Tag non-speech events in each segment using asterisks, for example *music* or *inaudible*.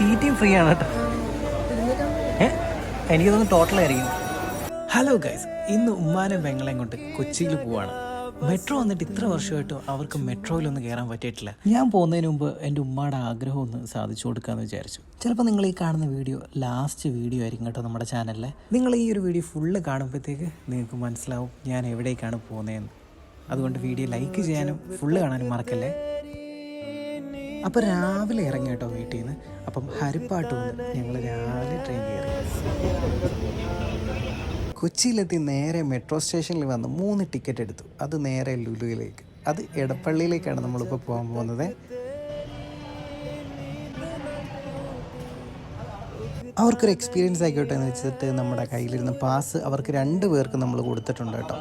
തീറ്റയും ഫ്രീ ആണ് കേട്ടോ. ഏഹ് എനിക്ക് തോന്നുന്നു ടോട്ടലായിരിക്കും ഹലോ ഗൈസ് ഇന്ന് ഉമ്മാനും പെങ്ങളെയും കൊണ്ട് കൊച്ചിയിൽ പോവാണ്. മെട്രോ വന്നിട്ട് ഇത്ര വർഷമായിട്ടും അവർക്ക് മെട്രോയിലൊന്നും കയറാൻ പറ്റിയിട്ടില്ല. ഞാൻ പോകുന്നതിന് മുമ്പ് എന്റെ ഉമ്മയുടെ ആഗ്രഹം ഒന്ന് സാധിച്ചു കൊടുക്കാമെന്ന് വിചാരിച്ചു. ചിലപ്പോൾ നിങ്ങൾ ഈ കാണുന്ന വീഡിയോ ലാസ്റ്റ് വീഡിയോ ആയിരിക്കും കേട്ടോ നമ്മുടെ ചാനലിലെ നിങ്ങൾ ഈ ഒരു വീഡിയോ ഫുള്ള് കാണുമ്പോഴത്തേക്ക് നിങ്ങൾക്ക് മനസ്സിലാവും ഞാൻ എവിടേക്കാണ് പോകുന്നതെന്ന്. അതുകൊണ്ട് വീഡിയോ ലൈക്ക് ചെയ്യാനും ഫുള്ള് കാണാനും മറക്കല്ലേ? അപ്പോൾ രാവിലെ ഇറങ്ങി കേട്ടോ വീട്ടിൽ നിന്ന് അപ്പം ഹരിപ്പാട്ട് ഞങ്ങൾ രാവിലെ ട്രെയിൻ കയറി കൊച്ചിയിലെത്തി നേരെ മെട്രോ സ്റ്റേഷനിൽ വന്ന് മൂന്ന് ടിക്കറ്റ് എടുത്തു. അത് നേരെ ലുലുവിലേക്ക്. അത് എടപ്പള്ളിയിലേക്കാണ് നമ്മളിപ്പോൾ പോകാൻ പോകുന്നത്. അവർക്കൊരു എക്സ്പീരിയൻസ് ആയിക്കോട്ടെ എന്ന് വെച്ചിട്ട് നമ്മുടെ കയ്യിലിരുന്ന പാസ് അവർക്ക് രണ്ട് പേർക്ക് നമ്മൾ കൊടുത്തിട്ടുണ്ട് കേട്ടോ.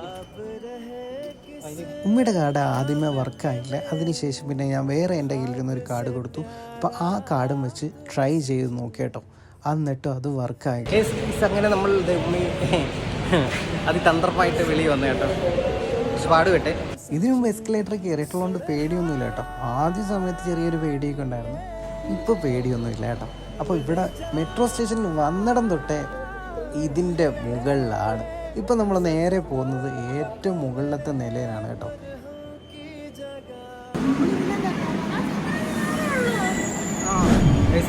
ഉമ്മയുടെ കാർഡ് ആദ്യമേ വർക്കായില്ല. അതിനുശേഷം പിന്നെ ഞാൻ വേറെ എന്റെ കയ്യിലിരുന്ന ഒരു കാർഡ് കൊടുത്തു. അപ്പോൾ ആ കാർഡും വെച്ച് ട്രൈ ചെയ്ത് നോക്കി കേട്ടോ എന്നിട്ടും അത് വർക്കായി. അങ്ങനെ നമ്മൾ അതിതന്ത്രമായിട്ട് വെളി വന്നു കേട്ടോ. സ്വാട് വിട്ടെ. ഇതിനു മുമ്പ് എസ്കലേറ്റർ കയറിയിട്ടുള്ളതുകൊണ്ട് പേടിയൊന്നുമില്ല കേട്ടോ. ആദ്യ സമയത്ത് ചെറിയൊരു പേടിയൊക്കെ ഉണ്ടായിരുന്നു. ഇപ്പോൾ പേടിയൊന്നുമില്ല കേട്ടോ. അപ്പോൾ ഇവിടെ മെട്രോ സ്റ്റേഷനിൽ വന്നിടം തൊട്ടേ ഇതിന്റെ മുകളിലാണ്. ഇപ്പം നമ്മൾ നേരെ പോകുന്നത് ഏറ്റവും മുകളിലത്തെ നിലയിലാണ് കേട്ടോ.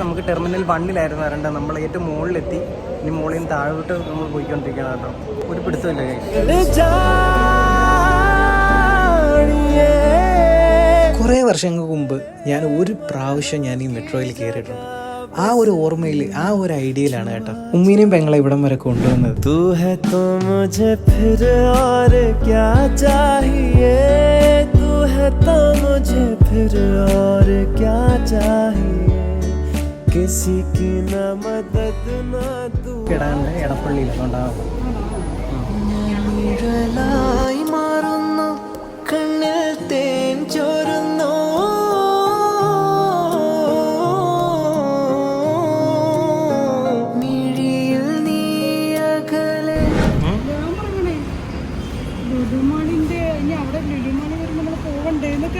നമുക്ക് ടെർമിനൽ വണ്ണിലായിരുന്നു വരേണ്ടത്. നമ്മൾ ഏറ്റവും മുകളിലെത്തി. ഇനി മുകളിൽ നിന്ന് താഴോട്ട് നമ്മൾ പോയിക്കൊണ്ടിരിക്കണം കേട്ടോ. ഒരു പിടുത്തമില്ല കുറേ വർഷങ്ങൾക്ക് മുമ്പ് ഞാൻ ഒരു പ്രാവശ്യം ഞാൻ ഈ മെട്രോയിൽ കയറിയിട്ടുണ്ട്. ആ ഒരു ഓർമ്മയിൽ ആ ഒരു ഐഡിയയിലാണ് കേട്ടോ ഉമ്മീനെയും പെങ്ങളെ ഇവിടം വരെ കൊണ്ടുവന്നത് तू है तो मुझे फिर और क्या चाहिए तू है तो मुझे फिर और क्या चाहिए किसी की न मदद न तू കിടാണ്ട് എടപ്പള്ളിയിലുണ്ടാവും നിഴലായി മാറുന്നു കണ്ണിൽ തേൻ ചോരുന്നു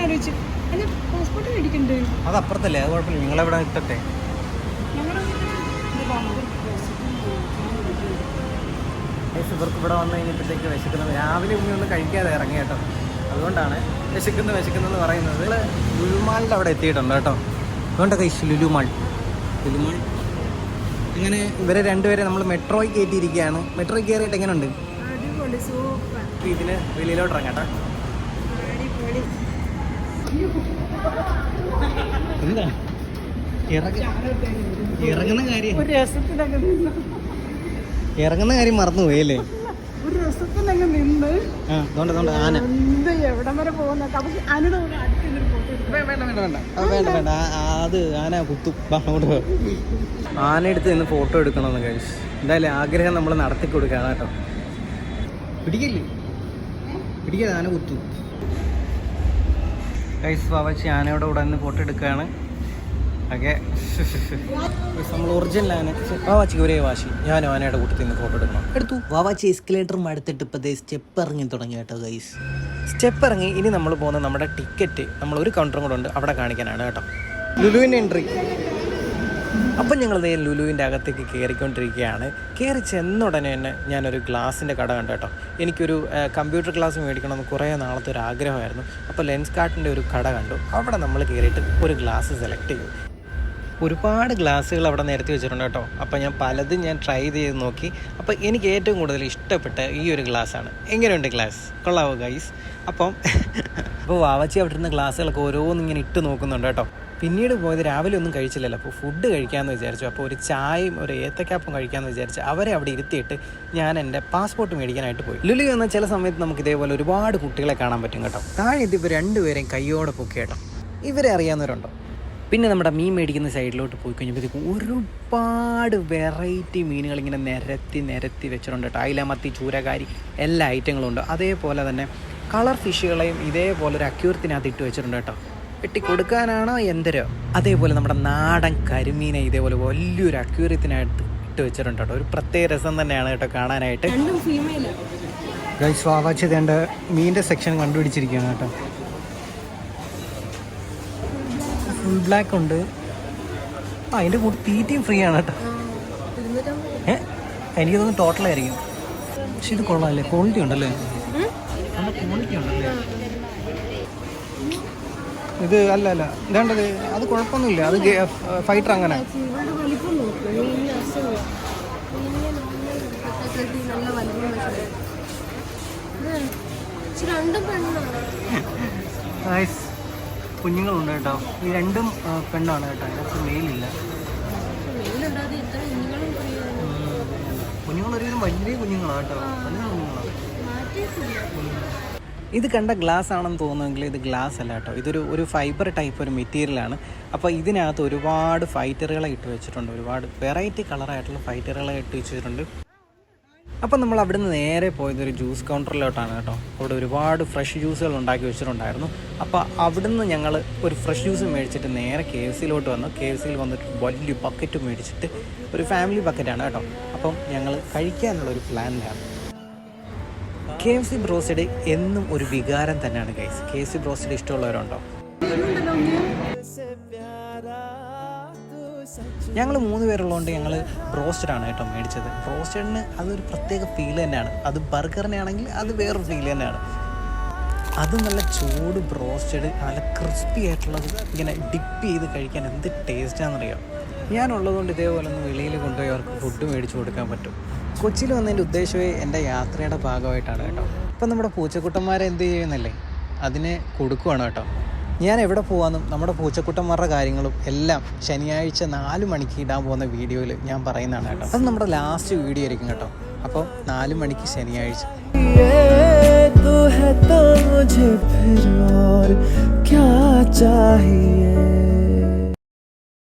എന്നൊക്കെ ആലോചിച്ച് പാസ്പോർട്ട് മേടിക്കണ്ടേ അത് അപ്പുറത്തല്ലേ അത് കുഴപ്പമില്ല. നിങ്ങളെവിടെ ഇട്ടട്ടെ? ഇവർക്ക് ഇവിടെ വന്നു കഴിഞ്ഞപ്പോഴത്തേക്ക് വിശക്കുന്നത് രാവിലെ ഉമ്മി ഒന്നും കഴിക്കാതെ ഇറങ്ങി കേട്ടോ. അതുകൊണ്ടാണ് വിശക്കുന്നത് വിശക്കുന്നതെന്ന് പറയുന്നത്. നിങ്ങൾ ലുലുമാളിന്റെ അവിടെ എത്തിയിട്ടുണ്ട് കേട്ടോ. അതുകൊണ്ടൊക്കെ ഇഷ്ടം ലുലുമാൾ. ലുലുമാൾ. ഇങ്ങനെ ഇവരെ രണ്ടുപേരെ നമ്മൾ മെട്രോയിൽ കയറ്റിയിരിക്കുകയാണ്. മെട്രോയിൽ കയറിയിട്ട് എങ്ങനെയുണ്ട് ഇതിന് വെളിയിലോട്ട് ഇറങ്ങാട്ടോ എന്താ? ഇറങ്ങുന്ന കാര്യം. ഇറങ്ങുന്ന കാര്യം മറന്നുപോയി അല്ലേ ഒരു നിന്ന്. ആന. എന്ത് എവിടം വരെ പോകുന്ന പക്ഷെ ഫോട്ടോ വേണ്ട വേണ്ട വേണ്ട വേണ്ട. വേണ്ട ആ- ആ, അത് ആന കുത്തും. അങ്ങോട്ട് ആന എടുത്ത് നിന്ന് ഫോട്ടോ എടുക്കണമെന്ന് കഴിച്ചു എന്തായാലും ആഗ്രഹം നമ്മൾ നടത്തി കൊടുക്കുകയാണ് കേട്ടോ. പിടിക്കില്ലേ? പിടിക്കാതെ ആന കുത്തു. കൈസ് വാവച്ചി ആനയുടെ കൂടെ നിന്ന് ഫോട്ടോ എടുക്കുകയാണ്. ഓക്കെ നമ്മൾ ഒറിജിനൽ ആന. വാവാച്ചിക്ക് ഒരേ വാശി. ഞാനും ആനയുടെ കൂട്ടത്തിൽ നിന്ന് ഫോട്ടോ എടുക്കണം. എടുത്തു. വാവാച്ചി എസ്കലേറ്ററും എടുത്തിട്ട് ഇപ്പോൾ സ്റ്റെപ്പ് ഇറങ്ങി തുടങ്ങി കേട്ടോ ഗൈസ് സ്റ്റെപ്പ് ഇറങ്ങി. ഇനി നമ്മൾ പോകുന്ന നമ്മുടെ ടിക്കറ്റ് നമ്മൾ ഒരു കൗണ്ടറും കൂടെ ഉണ്ട്. അവിടെ കാണിക്കാനാണ് കേട്ടോ. ലുലുവിന്റെ എൻട്രി അപ്പം ഞങ്ങൾ ദേ ലുലുവിന്റെ അകത്തേക്ക് കയറിക്കൊണ്ടിരിക്കുകയാണ്. കയറി ചെന്ന ഉടനെ തന്നെ ഞാനൊരു ഗ്ലാസിന്റെ കട കണ്ടു കേട്ടോ. എനിക്കൊരു കമ്പ്യൂട്ടർ ക്ലാസ് മേടിക്കണമെന്ന് കുറേ നാളത്തെ ഒരു ആഗ്രഹമായിരുന്നു. അപ്പോൾ ലെൻസ് കാർട്ടിന്റെ ഒരു കട കണ്ടു. അവിടെ നമ്മൾ കയറിയിട്ട് ഒരു ഗ്ലാസ് സെലക്ട് ചെയ്തു. ഒരുപാട് ഗ്ലാസ്സുകൾ അവിടെ നിരത്തി വെച്ചിട്ടുണ്ട് കേട്ടോ. അപ്പോൾ ഞാൻ പലതും ഞാൻ ട്രൈ ചെയ്ത് നോക്കി. അപ്പോൾ എനിക്ക് ഏറ്റവും കൂടുതൽ ഇഷ്ടപ്പെട്ട ഈ ഒരു ഗ്ലാസ്സാണ് എങ്ങനെയുണ്ട് ഗ്ലാസ് കൊള്ളാവോ ഗൈസ് അപ്പം *laughs* അപ്പോൾ വാവച്ചി അവിടെ ഇരുന്ന ഗ്ലാസ്സുകളൊക്കെ ഓരോന്നും ഇങ്ങനെ ഇട്ട് നോക്കുന്നുണ്ട് കേട്ടോ. പിന്നീട് പോയത് രാവിലെ ഒന്നും കഴിച്ചില്ലല്ലോ. അപ്പോൾ ഫുഡ് കഴിക്കാമെന്ന് വിചാരിച്ചു. അപ്പോൾ ഒരു ചായയും ഒരു ഏത്തക്കാപ്പും കഴിക്കാമെന്ന് വിചാരിച്ചു. അവരെ അവിടെ ഇരുത്തിയിട്ട് ഞാൻ എന്റെ പാസ്പോർട്ട് മേടിക്കാനായിട്ട് പോയി. ലുലു എന്ന ചില സമയത്ത് നമുക്ക് ഇതേപോലെ ഒരുപാട് കുട്ടികളെ കാണാൻ പറ്റും കേട്ടോ. താഴെ ഇതിപ്പോൾ രണ്ടുപേരെയും കയ്യോടെ പൊക്കി കേട്ടോ. ഇവരെ അറിയാവുന്നവരുണ്ടോ? പിന്നെ നമ്മുടെ മീൻ മേടിക്കുന്ന സൈഡിലോട്ട് പോയി കഴിഞ്ഞപ്പോഴത്തേക്കും ഒരുപാട് വെറൈറ്റി മീനുകൾ ഇങ്ങനെ നിരത്തി നിരത്തി വെച്ചിട്ടുണ്ട് കേട്ടോ. അയിലമത്തി ചൂരകാരി എല്ലാ ഐറ്റങ്ങളും ഉണ്ട്. അതേപോലെ തന്നെ കളർ ഫിഷുകളെയും ഇതേപോലെ ഒരു അക്യൂരത്തിനകത്ത് ഇട്ട് വെച്ചിട്ടുണ്ട് കേട്ടോ. വെട്ടി കൊടുക്കാനാണോ എന്തരോ? അതേപോലെ നമ്മുടെ നാടൻ കരിമീനെ ഇതേപോലെ വലിയൊരു അക്യൂരത്തിനകത്ത് ഇട്ട് വെച്ചിട്ടുണ്ട് കേട്ടോ. ഒരു പ്രത്യേക രസം തന്നെയാണ് കേട്ടോ കാണാനായിട്ട്. രണ്ടും ഫീമെയിൽ ഗൈസ് വാവാച്ചതേണ്ട മീന്റെ സെക്ഷൻ കണ്ടുപിടിച്ചിരിക്കുകയാണ് കേട്ടോ. ഫുൾ ബ്ലാക്ക് ഉണ്ട്. ആ അതിന്റെ കൂടെ തീറ്റയും ഫ്രീ ആണ് കേട്ടോ. ഏ? എനിക്ക് തോന്നുന്നു ടോട്ടലായിരിക്കും പക്ഷെ ഇത് കൊള്ളാമല്ലേ ക്വാളിറ്റി ഉണ്ടല്ലേ? നല്ല ക്വാളിറ്റി ഉണ്ടല്ലേ? ഇത് അല്ല അല്ല. ഇതാണ്ടത് അത് കുഴപ്പമൊന്നുമില്ല. അത് ഫൈറ്റർ അങ്ങനെ. ഇവരുടെ കുഞ്ഞുങ്ങളുണ്ട് കേട്ടോ. ഈ രണ്ടും പെണ്ണാണ് കേട്ടോ. അതിനകത്ത് മെയിലില്ല വെയിലുണ്ടാതെ ഇത്ര കുഞ്ഞുങ്ങളും കുഞ്ഞുങ്ങൾ ഒരുവിധം വലിയ കുഞ്ഞുങ്ങളാണ് കേട്ടോ. വലിയ കുഞ്ഞുങ്ങളാണ്. ഇത് കണ്ട ഗ്ലാസ് ആണെന്ന് തോന്നുമെങ്കിൽ ഇത് ഗ്ലാസ് അല്ല കേട്ടോ. ഇതൊരു ഒരു ഫൈബർ ടൈപ്പ് ഒരു മെറ്റീരിയലാണ് അപ്പോൾ ഇതിനകത്ത് ഒരുപാട് ഫൈറ്ററുകളെ ഇട്ട് വെച്ചിട്ടുണ്ട്. ഒരുപാട് വെറൈറ്റി കളറായിട്ടുള്ള ഫൈറ്ററുകളെ ഇട്ട് വെച്ചിട്ടുണ്ട്. അപ്പം നമ്മൾ അവിടുന്ന് നേരെ പോയത് ഒരു ജ്യൂസ് കൗണ്ടറിലോട്ടാണ് കേട്ടോ. അവിടെ ഒരുപാട് ഫ്രഷ് ജ്യൂസുകൾ ഉണ്ടാക്കി വെച്ചിട്ടുണ്ടായിരുന്നു. അപ്പോൾ അവിടുന്ന് ഞങ്ങൾ ഒരു ഫ്രഷ് ജ്യൂസ് മേടിച്ചിട്ട് നേരെ കെ എഫ് സിയിലോട്ട് വന്നു. കെ എഫ് സിയിൽ വന്നിട്ട് വലിയ ബക്കറ്റ് മേടിച്ചിട്ട് ഒരു ഫാമിലി ബക്കറ്റാണ് കേട്ടോ. അപ്പം ഞങ്ങൾ കഴിക്കാനുള്ള ഒരു പ്ലാനിലാണ് കെ എഫ് സി ബ്രോസ്റ്റഡ് എന്നും ഒരു വികാരം തന്നെയാണ് guys K F C broasted ഇഷ്ടമുള്ളവരുണ്ടോ? ഞങ്ങൾ മൂന്ന് പേരുള്ളതുകൊണ്ട് ഞങ്ങൾ ബ്രോസ്റ്റഡ് ആണ് കേട്ടോ മേടിച്ചത്. ബ്രോസ്റ്റഡിന് അതൊരു പ്രത്യേക ഫീൽ തന്നെയാണ്. അത് ബർഗറിനെ ആണെങ്കിൽ അത് വേറൊരു ഫീൽ തന്നെയാണ്. അത് നല്ല ചൂട് ബ്രോസ്റ്റഡ് നല്ല ക്രിസ്പി ആയിട്ടുള്ളത് ഇങ്ങനെ ഡിപ്പ് ചെയ്ത് കഴിക്കാൻ എന്ത് ടേസ്റ്റാണെന്നറിയാം ഞാനുള്ളതുകൊണ്ട് ഇതേപോലെ ഒന്ന് വെളിയിൽ കൊണ്ടുപോയി അവർക്ക് ഫുഡ് മേടിച്ചു കൊടുക്കാൻ പറ്റും. കൊച്ചിയിൽ വന്നതിന്റെ ഉദ്ദേശമേ എന്റെ യാത്രയുടെ ഭാഗമായിട്ടാണ് കേട്ടോ. ഇപ്പം നമ്മുടെ പൂച്ചക്കുട്ടന്മാരെ എന്ത് ചെയ്യുന്നല്ലേ? അതിനെ കൊടുക്കുവാണ് കേട്ടോ. ഞാൻ എവിടെ പോകാമെന്നും നമ്മുടെ പൂച്ചക്കുട്ടന്മാരുടെ കാര്യങ്ങളും എല്ലാം ശനിയാഴ്ച നാല് മണിക്ക് ഇടാൻ പോകുന്ന വീഡിയോയിൽ ഞാൻ പറയുന്നതാണ് കേട്ടോ അത് നമ്മുടെ ലാസ്റ്റ് വീഡിയോ ആയിരിക്കും കേട്ടോ അപ്പോൾ നാല് മണിക്ക് ശനിയാഴ്ച ये तू है तो मुझे फिर और क्या चाहिए